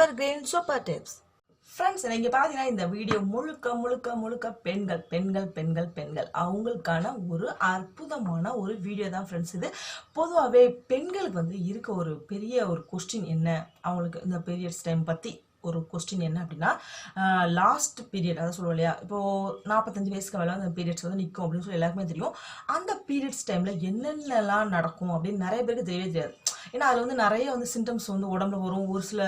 எவர் green super tips friends நீங்கள் பார்த்தீங்கன்னா இந்த வீடியோ முழுக்க முழுக்க முழுக்க பெண்கள் பெண்கள் பெண்கள் பெண்கள். அவங்களுக்கான ஒரு அற்புதமான ஒரு வீடியோ தான் ஃப்ரெண்ட்ஸ் இது. பொதுவாகவே பெண்களுக்கு வந்து இருக்க ஒரு பெரிய ஒரு கொஸ்டின் என்ன? அவங்களுக்கு இந்த பீரியட்ஸ் டைம் பற்றி ஒரு கொஸ்டின் என்ன அப்படின்னா லாஸ்ட் பீரியட் அதாவது சொல்லுவோம் இல்லையா? இப்போது நாற்பத்தஞ்சு வயசுக்கு மேலே அந்த பீரியட்ஸ் வந்து நிற்கும் அப்படின்னு சொல்லி எல்லாருக்குமே தெரியும். அந்த பீரியட்ஸ் டைமில் என்னென்னலாம் நடக்கும் அப்படின்னு நிறைய பேருக்கு தெரியவே தெரியாது. ஏன்னா அதில் வந்து நிறைய வந்து சிம்டம்ஸ் வந்து உடம்புல வரும். ஒரு சில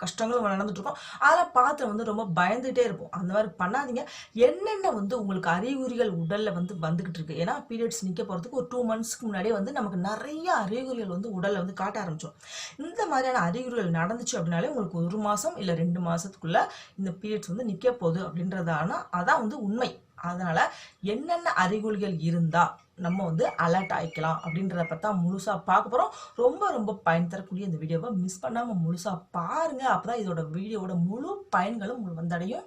கஷ்டங்களும் நடந்துட்டுருக்கோம் அதெல்லாம் பார்த்து வந்து ரொம்ப பயந்துகிட்டே இருப்போம். அந்த மாதிரி பண்ணாதீங்க. என்னென்ன வந்து உங்களுக்கு அறிகுறிகள் உடலில் வந்து வந்துக்கிட்டு இருக்கு? ஏன்னா பீரியட்ஸ் நிற்க போகிறதுக்கு ஒரு டூ மந்த்ஸ்க்கு முன்னாடியே வந்து நமக்கு நிறைய அறிகுறிகள் வந்து உடலில் வந்து காட்ட ஆரம்பிச்சோம் இந்த மாதிரியான அறிகுறிகள் நடந்துச்சு அப்படின்னாலே உங்களுக்கு ஒரு மாதம் இல்லை ரெண்டு மாதத்துக்குள்ளே இந்த பீரியட்ஸ் வந்து நிற்க போகுது அப்படின்றதான அதான் வந்து உண்மை. அதனால் என்னென்ன அறிகுறிகள் இருந்தால் நம்ம வந்து அலர்ட் ஆகிக்கலாம் அப்படின்றத பார்த்தா முழுசா பார்க்க போறோம். ரொம்ப ரொம்ப பயன் தரக்கூடிய இந்த வீடியோவை மிஸ் பண்ணாம முழுசா பாருங்க. அப்பதான் இதோட வீடியோவோட முழு பயன்களும் உங்களுக்கு வந்தடையும்.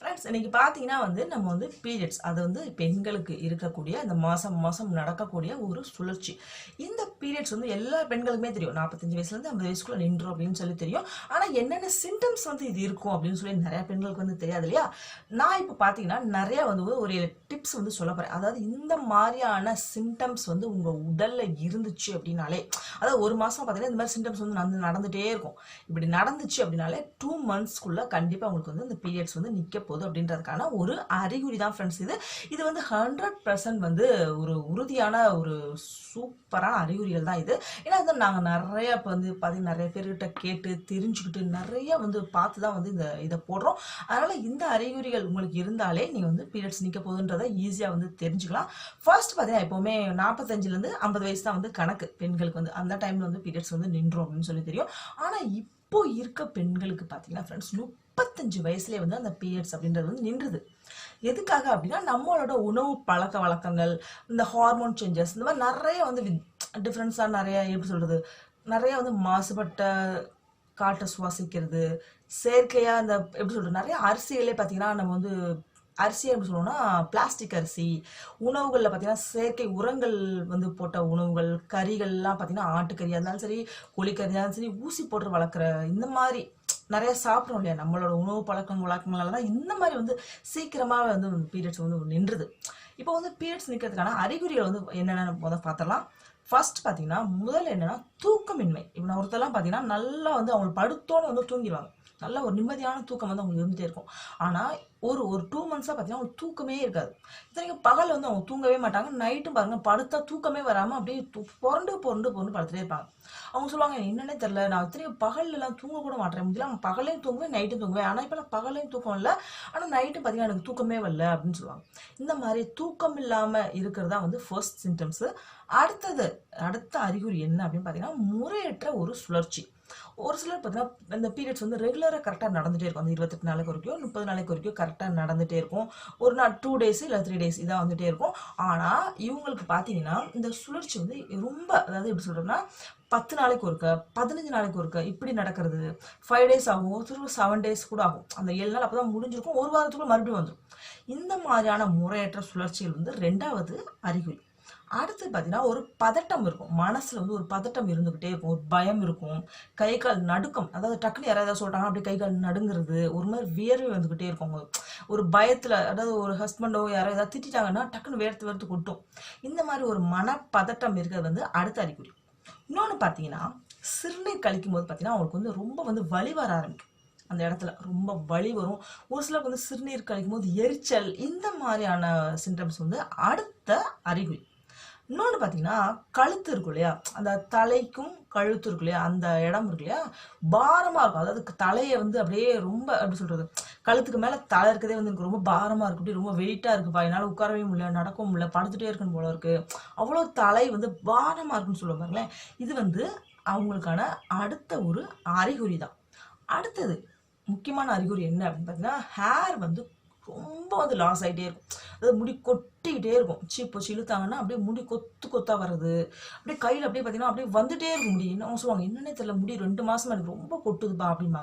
ஃப்ரெண்ட்ஸ் இன்னைக்கு பார்த்தீங்கன்னா வந்து நம்ம வந்து பீரியட்ஸ் அது வந்து பெண்களுக்கு இருக்கக்கூடிய இந்த மாதம் மாதம் நடக்கக்கூடிய ஒரு சுழற்சி. இந்த பீரியட்ஸ் வந்து எல்லா பெண்களுக்குமே தெரியும். நாற்பத்தஞ்சு வயசுலேருந்து ஐம்பது வயசுக்குள்ள நின்றோம் அப்படின்னு சொல்லி தெரியும். ஆனால் என்னென்ன சிம்டம்ஸ் வந்து இது இருக்கும் அப்படின்னு சொல்லி நிறைய பெண்களுக்கு வந்து தெரியாது இல்லையா? நான் இப்போ பார்த்தீங்கன்னா நிறைய வந்து ஒரு டிப்ஸ் வந்து சொல்ல போகிறேன் அதாவது இந்த மாதிரியான சிம்டம்ஸ் வந்து உங்கள் உடலில் இருந்துச்சு அப்படின்னாலே அதாவது ஒரு மாதம் பார்த்தீங்கன்னா இந்த மாதிரி சிம்டம்ஸ் வந்து நடந்து நடந்துகிட்டே இருக்கும். இப்படி நடந்துச்சு அப்படின்னாலே டூ மந்த்ஸ்க்குள்ளே கண்டிப்பாக உங்களுக்கு வந்து இந்த பீரியட்ஸ் வந்து நிற்க போகுது அப்படின்றதுக்கான ஒரு அறிகுறி தான் ஃப்ரெண்ட்ஸ் இது இது வந்து ஹண்ட்ரட் பர்சன்ட் வந்து ஒரு உறுதியான ஒரு சூப்பரான அறிகுறிகள் தான் இது. ஏன்னா வந்து நாங்கள் நிறையா இப்போ வந்து பார்த்தீங்கன்னா நிறைய பேர்கிட்ட கேட்டு தெரிஞ்சுக்கிட்டு நிறைய வந்து பார்த்து தான் வந்து இந்த இதை போடுறோம். அதனால் இந்த அறிகுறிகள் உங்களுக்கு இருந்தாலே நீங்கள் வந்து பீரியட்ஸ் நிற்க போகுதுன்றதை ஈஸியாக வந்து தெரிஞ்சுக்கலாம். ஃபர்ஸ்ட் பார்த்தீங்கன்னா எப்போவுமே நாற்பத்தஞ்சிலேருந்து ஐம்பது வயசு தான் வந்து கணக்கு பெண்களுக்கு வந்து அந்த டைமில் வந்து பீரியட்ஸ் வந்து நின்றோம் அப்படின்னு சொல்லி தெரியும். ஆனால் இப்போ இருக்க பெண்களுக்கு பார்த்தீங்கன்னா ஃப்ரெண்ட்ஸ் முப்பத்தஞ்சு வயசுலேயே வந்து அந்த பீரியட்ஸ் அப்படின்றது வந்து நின்றுது. எதுக்காக அப்படின்னா நம்மளோட உணவு பழக்க வழக்கங்கள் இந்த ஹார்மோன் சேஞ்சஸ் இந்த மாதிரி நிறைய வந்து டிஃப்ரென்ஸாக நிறைய எப்படி சொல்கிறது நிறைய வந்து மாசுபட்ட காற்றை சுவாசிக்கிறது செயற்கையாக இந்த எப்படி சொல்கிறது நிறைய அரிசிகளே பார்த்தீங்கன்னா நம்ம வந்து அரிசி எப்படி சொல்லணும்னா பிளாஸ்டிக் அரிசி. உணவுகளில் பார்த்தீங்கன்னா செயற்கை உரங்கள் வந்து போட்ட உணவுகள் கறிகள்லாம் பார்த்தீங்கன்னா ஆட்டுக்கறியாக இருந்தாலும் சரி கோழிக்கறியாக இருந்தாலும் சரி ஊசி போட்டு வளர்க்குற இந்த மாதிரி நிறைய சாப்பிட்றோம் இல்லையா? நம்மளோட உணவு பழக்கம் வழக்கங்களால தான் இந்த மாதிரி வந்து சீக்கிரமாக வந்து பீரியட்ஸ் வந்து நின்றுது. இப்போ வந்து பீரியட்ஸ் நிற்கிறதுக்கான அறிகுறிகள் வந்து என்னென்னு முதல் பார்த்தலாம் ஃபர்ஸ்ட் பார்த்தீங்கன்னா முதல்ல என்னன்னா தூக்கமின்மை. இப்போ நான் ஒருத்தர்லாம் பார்த்தீங்கன்னா நல்லா வந்து அவங்க படுத்தோன்னு வந்து தூங்கிடுவாங்க. நல்ல ஒரு நிம்மதியான தூக்கம் வந்து அவங்களுக்கு இருந்துகிட்டே இருக்கும். ஆனால் ஒரு ஒரு டூ மந்த்ஸாக பார்த்தீங்கன்னா அவங்களுக்கு தூக்கமே இருக்காது. இத்தனைக்கும் பகல் வந்து அவங்க தூங்கவே மாட்டாங்க. நைட்டும் பாருங்கள் படுத்தா தூக்கமே வராமல் அப்படியே து- புரண்டு புரண்டு புரண்டு படுத்துட்டே இருப்பாங்க. அவங்க சொல்லுவாங்க என்னன்னே தெரில நான் இத்தனைக்கும் பகல்லாம் தூங்க கூட மாட்டேன். முடியல பகலையும் தூங்குவேன் நைட்டும் தூங்குவேன். ஆனால் இப்போ நான் பகலையும் தூக்கம் இல்லை. ஆனால் நைட்டும் பார்த்தீங்கன்னா எனக்கு தூக்கமே வரல அப்படின்னு சொல்லுவாங்க. இந்த மாதிரி தூக்கம் இல்லாமல் இருக்கிறதா வந்து ஃபர்ஸ்ட் சிம்டம்ஸு அடுத்தது அடுத்த அறிகுறி என்ன அப்படின்னு பார்த்தீங்கன்னா முறையற்ற ஒரு சுழற்சி. ஒரு சிலர் பார்த்தீங்கன்னா இந்த பீரியட்ஸ் வந்து ரெகுலராக கரெக்டாக நடந்துகிட்டே இருக்கும். அந்த இருபத்தெட்டு நாளைக்கு வரைக்கும் முப்பது நாளைக்கு வரைக்கும் கரெக்டாக நடந்துகிட்டே இருக்கும். ஒரு நாள் டூ டேஸ் இல்லை த்ரீ டேஸ் இதாக வந்துகிட்டே இருக்கும். ஆனால் இவங்களுக்கு பார்த்தீங்கன்னா இந்த சுழற்சி வந்து ரொம்ப அதாவது எப்படி சொல்கிறோம்னா பத்து நாளைக்கு ஒருக்க பதினஞ்சு நாளைக்கு ஒருக்க இப்படி நடக்கிறது. ஃபைவ் டேஸ் ஆகும் ஒரு செவன் டேஸ் கூட ஆகும். அந்த ஏழு நாள் அப்போ தான் முடிஞ்சிருக்கும். ஒரு வாரத்துக்குள்ள மறுபடியும் வந்துடும் இந்த மாதிரியான முறையற்ற சுழற்சிகள் வந்து ரெண்டாவது அறிகுறி. அடுத்து பார்த்தீங்கன்னா ஒரு பதட்டம் இருக்கும். மனசில் வந்து ஒரு பதட்டம் இருந்துக்கிட்டே இருக்கும். ஒரு பயம் இருக்கும். கை கால் நடுக்கம். அதாவது டக்குன்னு யாராவது சொல்கிறாங்க அப்படி அப்படியே கை கால் நடுங்கிறது. ஒரு மாதிரி வியர்வை வந்துக்கிட்டே இருக்கும். ஒரு பயத்தில் அதாவது ஒரு ஹஸ்பண்டோ யாரோ ஏதாவது திட்டிட்டாங்கன்னா டக்குன்னு வேர்த்து வேர்த்து கொட்டும். இந்த மாதிரி ஒரு மனப்பதட்டம் இருக்கிறது வந்து அடுத்த அறிகுறி. இன்னொன்று பார்த்தீங்கன்னா சிறுநீர் கழிக்கும் போது பார்த்தீங்கன்னா அவங்களுக்கு வந்து ரொம்ப வந்து வலி வர ஆரம்பிக்கும். அந்த இடத்துல ரொம்ப வலி வரும். ஒரு சிலருக்கு வந்து சிறுநீர் கழிக்கும் போது எரிச்சல் இந்த மாதிரியான சிம்டம்ஸ் வந்து அடுத்த அறிகுறி. இன்னொன்று பார்த்தீங்கன்னா கழுத்து இருக்கும் இல்லையா? அந்த தலைக்கும் கழுத்து இருக்கும் இல்லையா? அந்த இடம் இருக்கு இல்லையா? பாரமாக இருக்கும். அதாவது தலையை வந்து அப்படியே ரொம்ப எப்படி சொல்கிறது கழுத்துக்கு மேலே தலை இருக்கதே வந்து எனக்கு ரொம்ப பாரமாக இருக்கு. ரொம்ப வெயிட்டாக இருக்குப்பா என்னால் உட்காரவே முடியல நடக்கவும் முடியல படுத்துட்டே இருக்கணும் போல இருக்குது அவ்வளோ தலை வந்து பாரமாக இருக்குன்னு சொல்லுவாங்க பாருங்களேன். இது வந்து அவங்களுக்கான அடுத்த ஒரு அறிகுறி தான் அடுத்தது முக்கியமான அறிகுறி என்ன அப்படின்னு பார்த்தீங்கன்னா ஹேர் வந்து ரொம்ப வந்து லாஸ் ஆகிட்டே இருக்கும். அதாவது முடி கொட்டிக்கிட்டே இருக்கும். சீப்பு இப்போ இழுத்தாங்கன்னா அப்படியே முடி கொத்து கொத்தா வர்றது அப்படியே கையில் அப்படியே பார்த்தீங்கன்னா அப்படியே வந்துட்டே இருக்கும் முடி. என்ன சொல்லுவாங்க? என்னன்னே தெரியல முடி ரெண்டு மாதமாக எனக்கு ரொம்ப கொட்டுதுப்பா அப்படிமா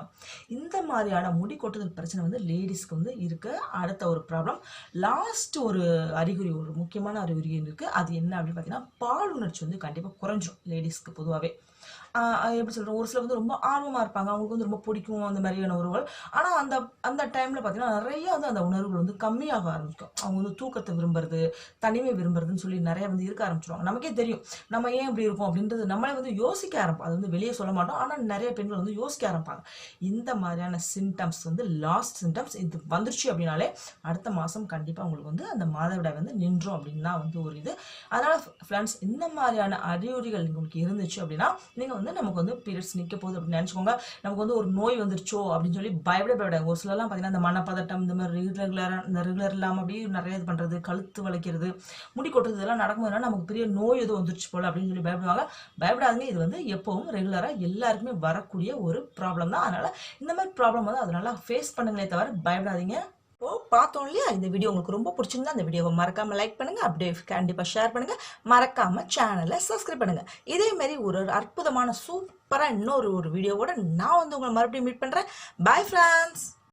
இந்த மாதிரியான முடி கொட்டுதல் பிரச்சனை வந்து லேடிஸ்க்கு வந்து இருக்க. அடுத்த ஒரு ப்ராப்ளம் லாஸ்ட் ஒரு அறிகுறி ஒரு முக்கியமான அறிகுறி இருக்குது அது என்ன அப்படின்னு பார்த்தீங்கன்னா பால் உணர்ச்சி வந்து கண்டிப்பாக குறைஞ்சிரும் லேடிஸ்க்கு பொதுவாகவே எப்படி சொல்கிறோம் ஒரு சில வந்து ரொம்ப ஆர்வமாக இருப்பாங்க. அவங்களுக்கு வந்து ரொம்ப பிடிக்கும் அந்த மாதிரியான உறவுகள். ஆனால் அந்த அந்த டைமில் பார்த்தீங்கன்னா நிறைய வந்து அந்த உணர்வுகள் வந்து கம்மியாக ஆரம்பிக்கும் அவங்க வந்து தூக்கத்தை விரும்புறது தனிமை விரும்புறதுன்னு சொல்லி நிறைய வந்து இருக்க ஆரம்பிச்சிருவாங்க. நமக்கே தெரியும். நம்ம ஏன் இப்படி இருக்கோம் அப்படின்றது நம்மளே வந்து யோசிக்க ஆரம்பிப்போம். அது வந்து வெளியே சொல்ல மாட்டோம். ஆனால் நிறைய பெண்கள் வந்து யோசிக்க ஆரம்பிப்பாங்க. இந்த மாதிரியான சிம்டம்ஸ் வந்து லாஸ்ட் சிம்டம்ஸ் இது வந்துருச்சு அப்படின்னாலே அடுத்த மாதம் கண்டிப்பாக உங்களுக்கு வந்து அந்த மாதவிடாய் வந்து நின்றோம் அப்படின்னு தான் வந்து ஒரு இது. அதனால் ஃப்ரெண்ட்ஸ் இந்த மாதிரியான அறிகுறிகள் உங்களுக்கு இருந்துச்சு அப்படின்னா நீங்கள் வந்து நமக்கு வந்து பீரியட்ஸ் நிற்க போகுது அப்படின்னு நினச்சிக்கோங்க. நமக்கு வந்து ஒரு நோய் வந்துருச்சோ அப்படின்னு சொல்லி பயப்பட பயப்படாங்க ஒரு சிலர்லாம் பார்த்தீங்கன்னா இந்த மனப்பதட்டம் இந்த மாதிரி ரெகுலராக இந்த ரெகுலர் இல்லாமல் அப்படியே நிறைய இது பண்ணுறது கழுத்து வளைக்கிறது முடி கொட்டுறது இதெல்லாம் நடக்கும்போதுனா நமக்கு பெரிய நோய் எதுவும் வந்துருச்சு போல அப்படின்னு சொல்லி பயப்படுவாங்க. பயப்படாதீங்க. இது வந்து எப்பவும் ரெகுலராக எல்லாருக்குமே வரக்கூடிய ஒரு ப்ராப்ளம் தான். அதனால் இந்த மாதிரி ப்ராப்ளம் வந்து அதனால ஃபேஸ் பண்ணுங்களே தவிர பயப்படாதீங்க. ஓ பார்த்தோம் இல்லையா இந்த வீடியோ உங்களுக்கு ரொம்ப பிடிச்சிருந்தா அந்த வீடியோவை மறக்காம லைக் பண்ணுங்க அப்படியே கண்டிப்பாக ஷேர் பண்ணுங்க. மறக்காம சேனலை சப்ஸ்கிரைப் பண்ணுங்க. இதே மாதிரி ஒரு அற்புதமான சூப்பராக இன்னொரு ஒரு வீடியோவோட நான் வந்து உங்களை மறுபடியும் மீட் பண்ணுறேன் பாய் ஃப்ரெண்ட்ஸ்